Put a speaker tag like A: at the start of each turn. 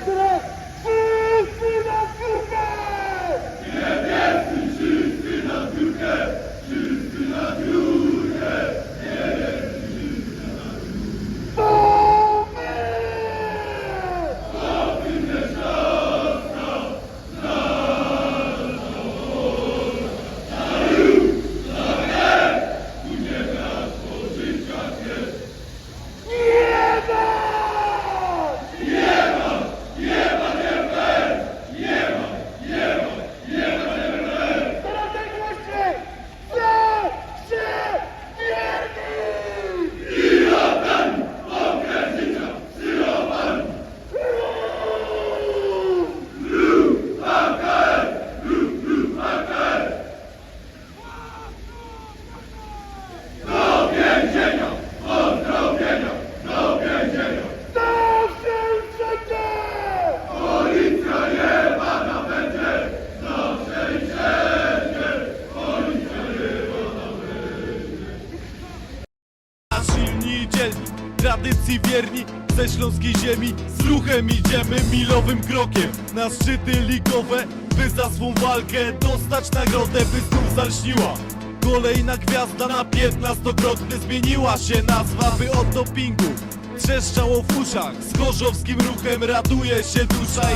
A: Israel. Tradycji wierni ze śląskiej ziemi. Z ruchem idziemy milowym krokiem. Na szczyty ligowe By za swą walkę dostać nagrodę By znów zalśniła. Kolejna gwiazda na piętnastokrotny Zmieniła się. Nazwa, by od dopingu Trzeszczało w uszach. Z chorzowskim ruchem raduje się dusza